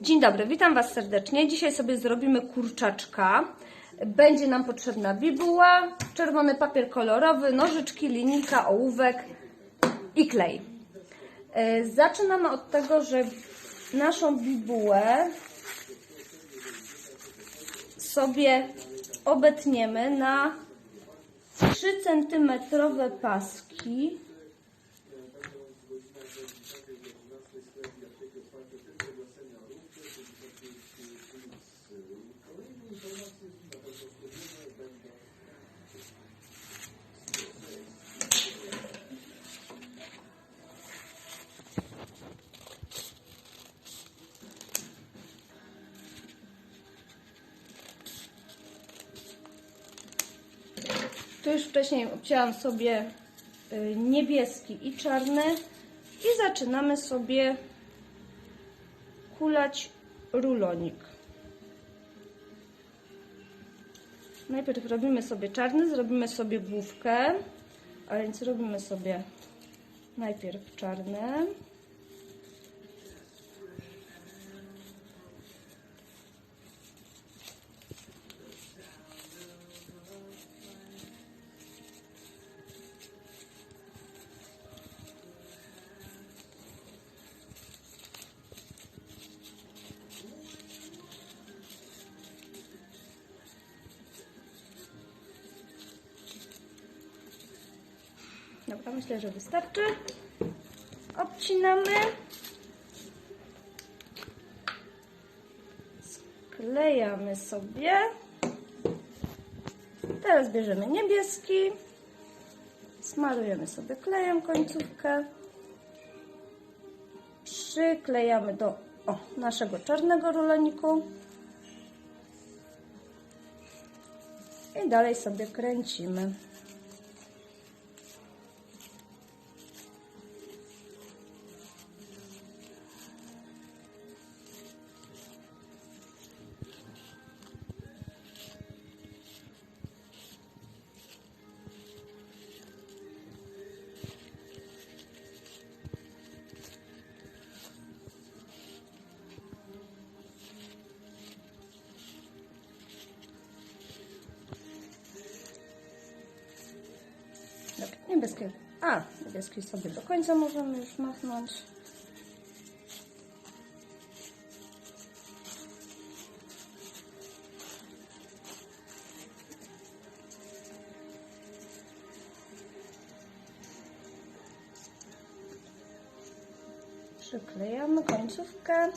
Dzień dobry, witam Was serdecznie. Dzisiaj sobie zrobimy kurczaczka. Będzie nam potrzebna bibuła, czerwony papier kolorowy, nożyczki, linijka, ołówek i klej. E, Zaczynamy od tego, że naszą bibułę sobie obetniemy na 3 cm paski. Już wcześniej obcięłam sobie y, niebieski i czarny i zaczynamy sobie kulać rulonik. Najpierw robimy sobie czarny, zrobimy sobie główkę, a więc robimy sobie najpierw czarny. Dobra, myślę, że wystarczy. Obcinamy. Sklejamy sobie. Teraz bierzemy niebieski. Smarujemy sobie klejem końcówkę. Przyklejamy do o, naszego czarnego ruloniku. I dalej sobie kręcimy. Dobra, niebieskie. A, niebieski sobie do końca możemy już machnąć. Przyklejamy końcówkę.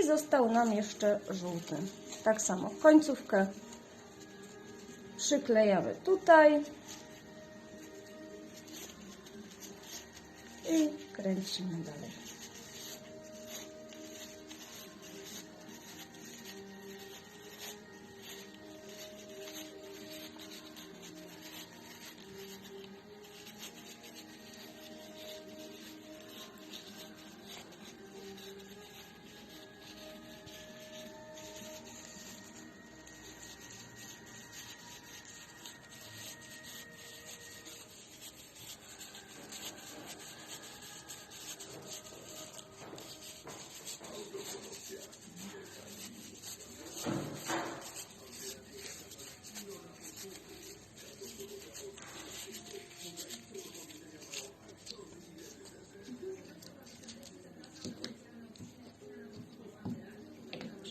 I został nam jeszcze żółty. Tak samo końcówkę przyklejamy tutaj i kręcimy dalej.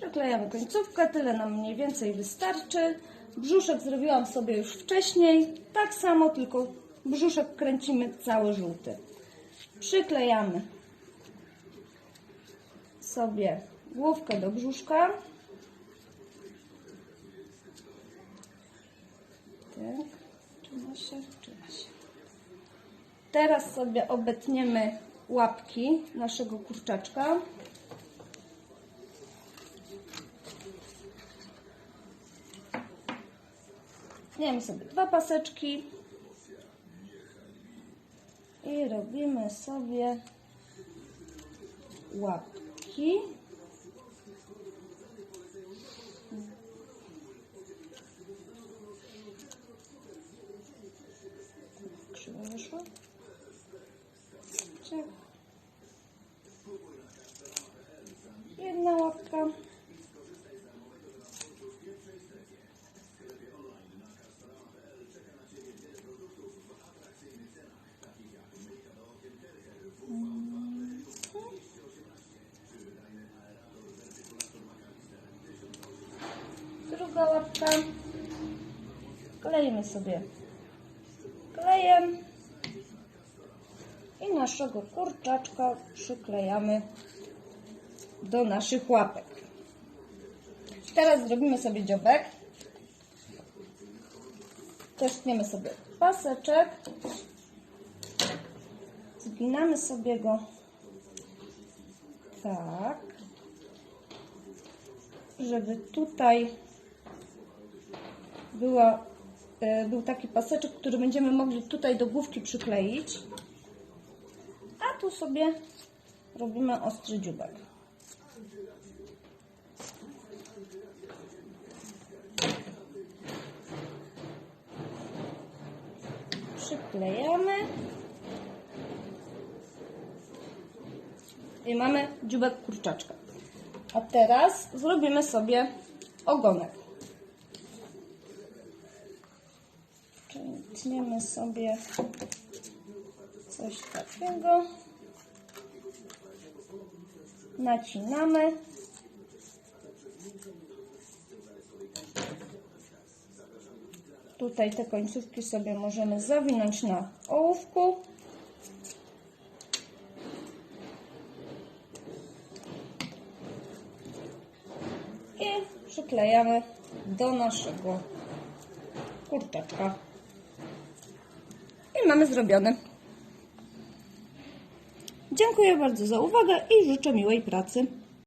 Przyklejamy końcówkę, tyle nam mniej więcej wystarczy. Brzuszek zrobiłam sobie już wcześniej. Tak samo, tylko brzuszek kręcimy cały żółty. Przyklejamy sobie główkę do brzuszka. Tak, trzyma się, trzyma się. Teraz sobie obetniemy łapki naszego kurczaczka. Tniemy sobie dwa paseczki i robimy sobie łapki. Krzywo wyszło. Czek. łapka. Druga łapka. Klejemy sobie klejem i naszego kurczaczka przyklejamy do naszych łapek. Teraz zrobimy sobie dziobek. Testniemy sobie paseczek. Zginamy sobie go tak, żeby tutaj była, e, był taki paseczek, który będziemy mogli tutaj do główki przykleić. A tu sobie robimy ostry dziubek. Przyklejamy. I mamy dziubek kurczaczka. A teraz zrobimy sobie ogonek. Tniemy sobie coś takiego. Nacinamy. Tutaj te końcówki sobie możemy zawinąć na ołówku. I przyklejamy do naszego kurczaczka. Mamy zrobiony. Dziękuję bardzo za uwagę i życzę miłej pracy.